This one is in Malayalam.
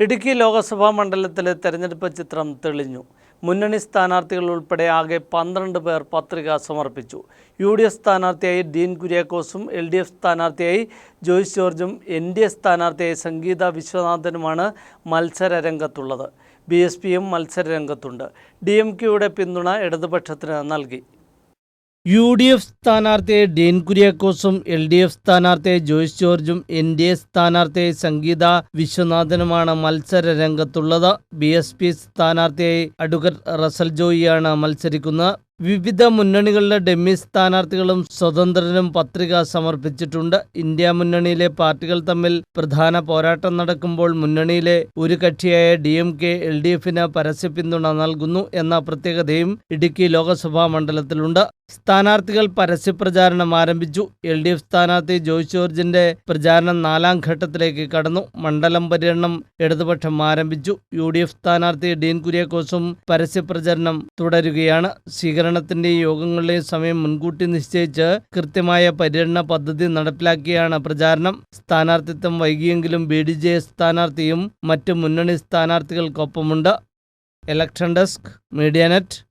ഇടുക്കി ലോക്സഭാ മണ്ഡലത്തിലെ തെരഞ്ഞെടുപ്പ് ചിത്രം തെളിഞ്ഞു. മുന്നണി സ്ഥാനാർത്ഥികൾ ഉൾപ്പെടെ ആകെ പന്ത്രണ്ട് പേർ പത്രിക സമർപ്പിച്ചു. യു ഡി എഫ് സ്ഥാനാർത്ഥിയായി ഡീൻ കുര്യാക്കോസും എൽ ഡി എഫ് സ്ഥാനാർത്ഥിയായി ജോയ്സ് ജോർജും എൻ ഡി എ സ്ഥാനാർത്ഥിയായി സംഗീത വിശ്വനാഥനുമാണ് മത്സര രംഗത്തുള്ളത് ബി എസ് പിയും മത്സര രംഗത്തുണ്ട് ഡി എം കെയുടെ പിന്തുണ ഇടതുപക്ഷത്തിന് നൽകി. യു ഡി എഫ് സ്ഥാനാർത്ഥിയെ ഡീൻ കുര്യാക്കോസും എൽ ഡി എഫ് സ്ഥാനാർത്ഥിയെ ജോയ്സ് ജോർജും എൻ ഡി എ സ്ഥാനാർത്ഥിയെ സംഗീത വിശ്വനാഥനുമാണ് മത്സര രംഗത്തുള്ളത്. ബി എസ് പി സ്ഥാനാർത്ഥിയായി അഡ്വക്കറ്റ് റസൽ ജോയിയാണ് മത്സരിക്കുന്നത്. വിവിധ മുന്നണികളിലെ ഡെമ്മി സ്ഥാനാർത്ഥികളും സ്വതന്ത്രനും പത്രിക സമർപ്പിച്ചിട്ടുണ്ട്. ഇന്ത്യ മുന്നണിയിലെ പാർട്ടികൾ തമ്മിൽ പ്രധാന പോരാട്ടം നടക്കുമ്പോൾ മുന്നണിയിലെ ഒരു കക്ഷിയായ D M K L D എഫിന് പരസ്യ പിന്തുണ നൽകുന്നു എന്ന പ്രത്യേകതയും ഇടുക്കി ലോക്സഭാ മണ്ഡലത്തിലുണ്ട്. സ്ഥാനാർത്ഥികൾ പരസ്യപ്രചാരണം ആരംഭിച്ചു. എൽ ഡി എഫ് സ്ഥാനാർത്ഥി ജോയ് ജോർജിന്റെ പ്രചാരണം നാലാം ഘട്ടത്തിലേക്ക് കടന്നു. മണ്ഡലം പര്യടനം ഇടതുപക്ഷം ആരംഭിച്ചു. യു ഡി എഫ് സ്ഥാനാർത്ഥി ഡീൻ കുര്യാക്കോസും പരസ്യപ്രചരണം തുടരുകയാണ്. സ്വീകരണത്തിന്റെയും യോഗങ്ങളുടെയും സമയം മുൻകൂട്ടി നിശ്ചയിച്ച് കൃത്യമായ പര്യടന പദ്ധതി നടപ്പിലാക്കിയാണ് പ്രചാരണം. സ്ഥാനാർത്ഥിത്വം വൈകിയെങ്കിലും ബി ഡി ജെ സ്ഥാനാർത്ഥിയും മറ്റ് മുന്നണി സ്ഥാനാർത്ഥികൾക്കൊപ്പമുണ്ട്. Election desk media net.